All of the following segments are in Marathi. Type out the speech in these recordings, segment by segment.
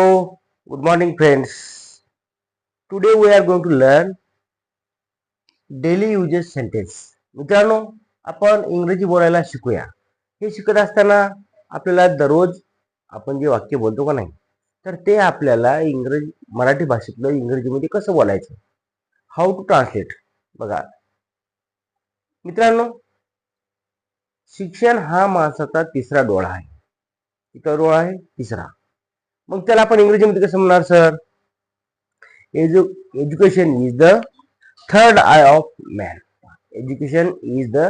Good morning, friends. Today we are going to learn daily uses sentence. मित्रांनो आपण इंग्रजी बोलायला शिकूया. हे शिकत असताना आपल्याला दररोज आपण जे वाक्य बोलतो का नाही तर ते आपल्याला इंग्रजी मराठी भाषेतलं इंग्रजीमध्ये कसं बोलायचं? हाऊ टू ट्रान्सलेट बघा. मित्रांनो शिक्षण हा माणसाचा तिसरा डोळा आहे. किती डोळा आहे तिसरा. मग त्याला आपण इंग्रजीमध्ये कसं म्हणणार sir? एज्यु education is the third eye of man education is the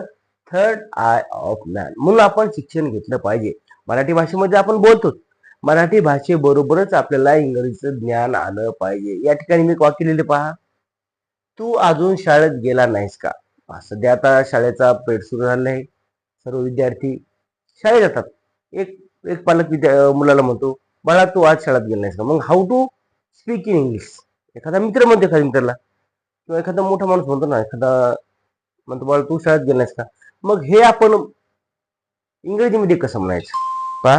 third eye of man म्हणून आपण शिक्षण घेतलं पाहिजे. मराठी भाषेमध्ये आपण बोलतो मराठी भाषेबरोबरच आपल्याला इंग्रजीचं ज्ञान आलं पाहिजे. या ठिकाणी मी वाक्य लिहिले पहा. तू अजून शाळेत गेला नाहीस का? सध्या आता शाळेचा पेट सुरू झाला आहे. सर्व विद्यार्थी शाळेत जातात. एक एक पालक विद्या मुलाला म्हणतो बाळा तू आज शाळेत गेला नाहीस का? मग how to speak in English एखादा मित्र म्हणतो एखाद्या मित्राला. किंवा एखादा मोठा माणूस म्हणतो ना एखादा म्हणतो बाळा तू शाळेत गेला नाहीस का? मग हे आपण इंग्रजीमध्ये कसं म्हणायचं? पा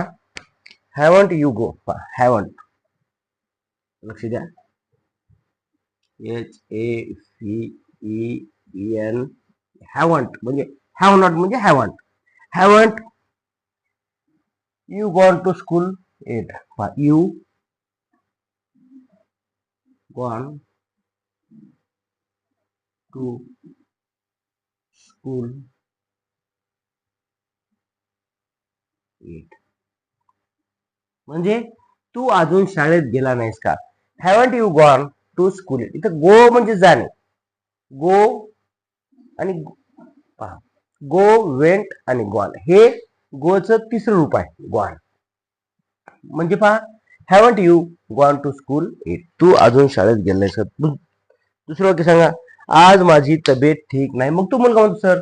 हॅवंट यू गो पा हॅवंट लक्ष द्या. H A C E N haven't म्हणजे हॅव नॉट म्हणजे haven't haven't you gone to school yet you one to school. Eight म्हणजे तू अजून शाळेत गेला नाहीस का haven't you gone to school इथं गो म्हणजे जाणे गो आणि पहा गो वेंट आणि गॉन हे गोचं तिसरं रूप आहे गॉन म्हणजे पहा haven't you gone to school yet तू अजून शाळेत गेलाय सर दुसरं वाक्य सांगा. आज माझी तब्येत ठीक नाही. मग तू मुलगा म्हणतो सर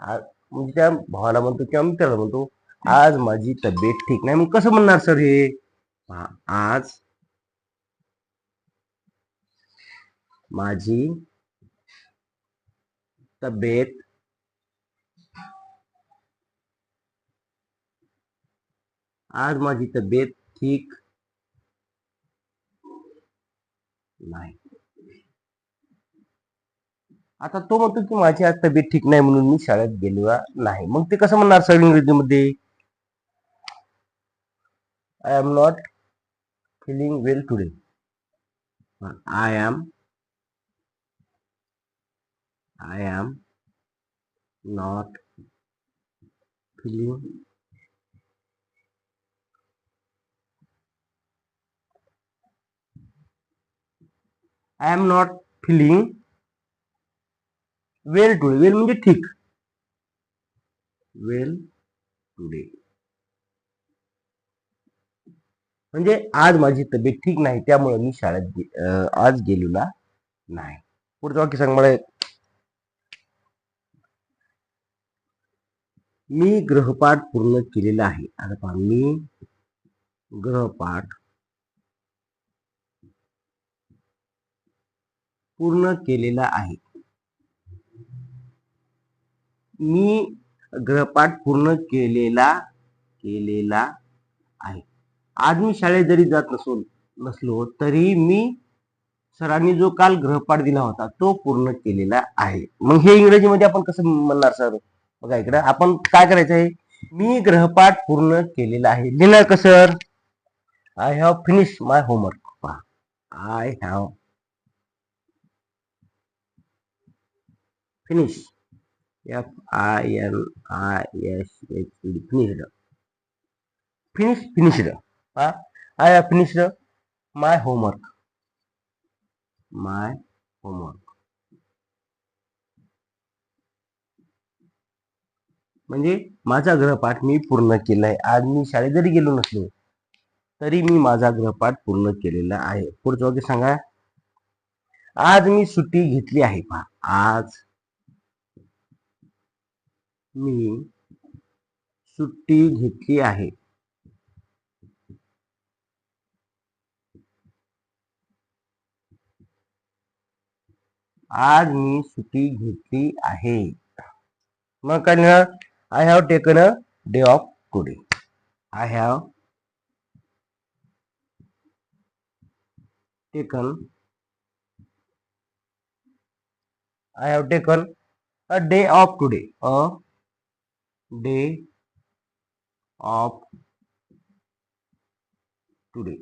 आज म्हणजे त्या भावाला म्हणतो किंवा मित्राला म्हणतो आज माझी तब्येत ठीक नाही. मग कसं म्हणणार सर हे? आज माझी तब्येत आज माझी तब्येत ठीक नाही. आता तो म्हणतो की माझी आज तब्येत ठीक नाही म्हणून मी शाळेत गेलो नाही. मग ते कसं म्हणणार सर इंग्रजीमध्ये? I am not feeling well today I am I am not feeling I am not feeling well today well म्हणजे ठीक. वेल टुडे म्हणजे आज माझी तब्येत ठीक नाही त्यामुळे मी शाळेत आज गेलेला नाही. पुढचं वाक्य सांग मला. मी ग्रहपाठ पूर्ण केलेला आहे. आता पहा मी ग्रहपाठ पूर्ण केलेला आहे. मी ग्रहपाठ पूर्ण केलेला केलेला आहे. आज मी शाळेत जरी जात नसो नसलो तरी मी सरांनी जो काल ग्रहपाठ दिला होता तो पूर्ण केलेला आहे. मग हे इंग्रजीमध्ये आपण कसं म्हणणार सर? बघा इकडे आपण काय करायचं आहे? मी ग्रहपाठ पूर्ण केलेला आहे. लिहिणार का sir? I have finish my homework I have finish f i n i s h e d finished finish finished ha i have finished my homework my homework म्हणजे माझा गृहपाठ मी पूर्ण केलाय आज मी शाळेत जरी गेलो नसलो तरी मी माझा गृहपाठ पूर्ण केलेला आहे पुढचं वाक्य सांगा आज मी सुट्टी घेतली आहे पहा आज मी सुट्टी घेतली आहे. आज मी सुट्टी घेतली आहे. मग काय I have taken a day off today I have taken I have taken a day off today a day off today.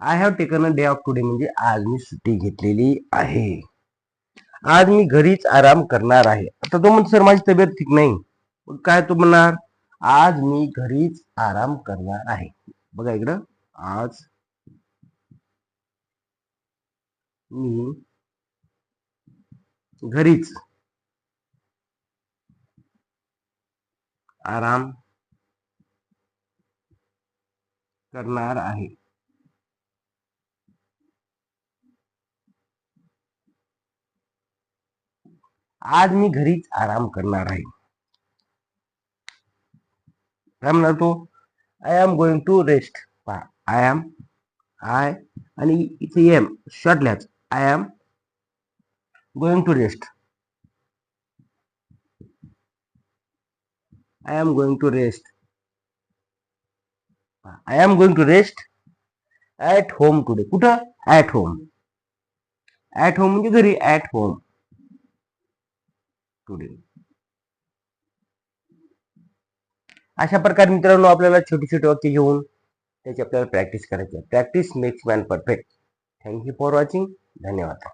I have taken a day off today म्हणजे आज मी सुट्टी घेतलेली आहे. आज मी घरीच आराम करणार आहे. आता तो म्हणतो सर माझी तब्येत ठीक नाही. मग काय तो म्हणणार? आज मी घरीच आराम करणार आहे. बघा इकडं. आज मी घरीच आराम करणार आहे. आज मी घरीच आराम करणार आहे. काय म्हणणार I am going to rest I am I आणि इथे am शॉर्टल्याच I am going to rest I am going to rest I am going to rest at home today. कुठं? ऍट होम ऍट होम म्हणजे घरी. ऍट होम टुडे अशा प्रकारे मित्रांनो आपल्याला छोटी छोटी वाक्य घेऊन त्याची आपल्याला प्रॅक्टिस करायची आहे. Practice makes man perfect thank you for watching धन्यवाद.